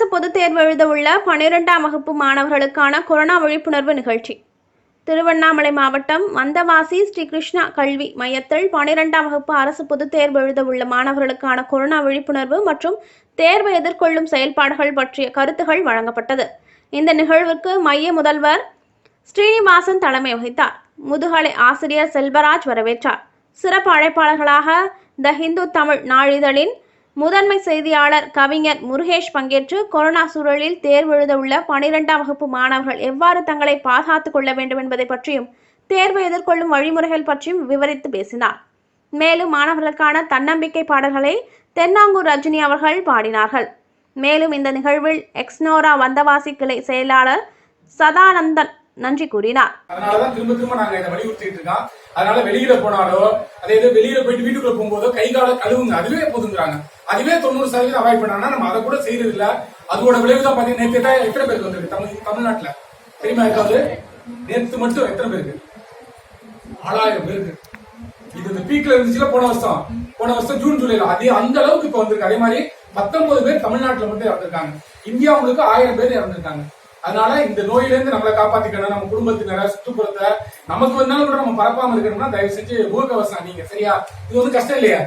அரசு பொதுத் தேர்வு எழுத உள்ள பனிரெண்டாம் வகுப்பு மாணவர்களுக்கான கொரோனா விழிப்புணர்வு நிகழ்ச்சி. திருவண்ணாமலை மாவட்டம் வந்தவாசி ஸ்ரீ கிருஷ்ணா கல்வி மையத்தில் பனிரெண்டாம் வகுப்பு அரசு பொதுத் தேர்வு எழுத உள்ள மாணவர்களுக்கான கொரோனா விழிப்புணர்வு மற்றும் தேர்வை எதிர்கொள்ளும் செயல்பாடுகள் பற்றிய கருத்துகள் வழங்கப்பட்டது. இந்த நிகழ்வுக்கு மைய முதல்வர் ஸ்ரீனிவாசன் தலைமை வகித்தார். முதுகலை ஆசிரியர் செல்வராஜ் வரவேற்றார். சிறப்பு அழைப்பாளர்களாக த ஹிந்து தமிழ் நாளிதழின் முதன்மை செய்தியாளர் கவிஞர் முருகேஷ் பங்கேற்று கொரோனா சூழலில் தேர்வு எழுத உள்ள பனிரெண்டாம் வகுப்பு மாணவர்கள் எவ்வாறு தங்களை பாதுகாத்துக் கொள்ள வேண்டும் என்பதை பற்றியும் தேர்வை எதிர்கொள்ளும் வழிமுறைகள் பற்றியும் விவரித்து பேசினார். மேலும் மாணவர்களுக்கான தன்னம்பிக்கை பாடல்களை தென்னாங்கூர் ரஜினி அவர்கள் பாடினார்கள். மேலும் இந்த நிகழ்வில் எக்ஸ்னோரா வந்தவாசி கிளை செயலாளர் சதானந்தன் நன்றி கூறினார். அதனாலதான் திரும்ப திரும்ப நாங்க இதை வலியுறுத்திட்டு இருக்கோம். அதனால வெளியில போனாலோ அதே இது வெளியில போயிட்டு வீட்டுக்குள்ள போகும்போதோ கை கால கழுவுங்க. அதுவே போதுங்கிறாங்க. அதுவே தொண்ணூறு சதவீதம் அவாய்ட் பண்ணாங்கன்னா நம்ம அதை கூட செய்யறது இல்ல அதோட விளைவு தான் பாத்தீங்கன்னா நேற்று எத்தனை பேருக்கு வந்திருக்கு? தமிழ் தமிழ்நாட்டுல. தெரியுமா இருக்காது நேற்று மட்டும் எத்தனை பேருக்கு? நாலாயிரம் பேருக்கு. இது இந்த பீக்ல இருந்துச்சுல போன வருஷம். போன வருஷம் ஜூன் ஜூலைல அதே அந்த அளவுக்கு இப்ப வந்திருக்கு. அதே மாதிரி பத்தொன்பது பேர் தமிழ்நாட்டுல மட்டும் இறந்திருக்காங்க. இந்தியா முழுக்க ஆயிரம் பேர் இறந்திருக்காங்க. அதனால இந்த நோயிலிருந்து நம்மளை காப்பாத்திக்கணும் நம்ம குடும்பத்தினரை சுற்றுப்புறத்தை நமக்கு வந்தாலும் கூட நம்ம பரப்பாம இருக்கணும்னா தயவு செஞ்சு முகக்கவசம் நீங்க சரியா? இது வந்து கஷ்டம் இல்லையா?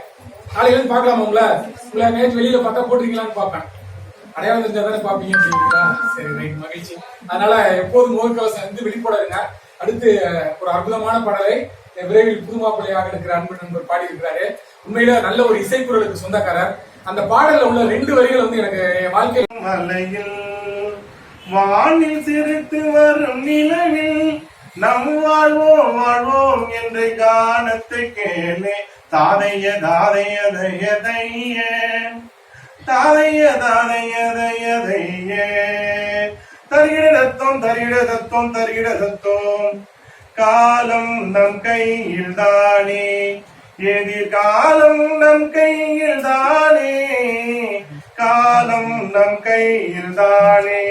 காலையில இருந்து பாக்கலாமா உங்களை உங்களை நேற்று வெளியில பார்த்தா போட்டிருக்கீங்களான்னு பார்ப்பேன். அடையாளம் தெரிஞ்சா தானே பாப்பீங்க அப்படிங்களா சரி ரைட் மகிழ்ச்சி. அதனால எப்போதும் முகக்கவசம் வந்து வெளிப்பட இருங்க அடுத்து ஒரு அற்புதமான பாடலை விரைவில் புதுமாப்பிள்ளையாக இருக்கிற அன்பு நண்பர் பாடி இருக்கிறாரு உண்மையில நல்ல ஒரு இசைக்குரலுக்கு சொந்தக்காரர். அந்த பாடல்ல உள்ள ரெண்டு வரிகள் வந்து எனக்கு என் வாழ்க்கையில் வானில் சிரித்து வரும் நிலவில் நம் வாழ்வோம் வாழ்வோம் என்று கானத்தை கேளே. தாதைய தாதைய தய தைய தாதைய தாதைய தய தைய தருகிட தத்துவம் தருகிட தத்துவம் தருகிட தத்துவம். காலம் நம் கையில் தானே. எதிர்காலம் நம் கையில் தானே. காலம் நம் கையில் தானே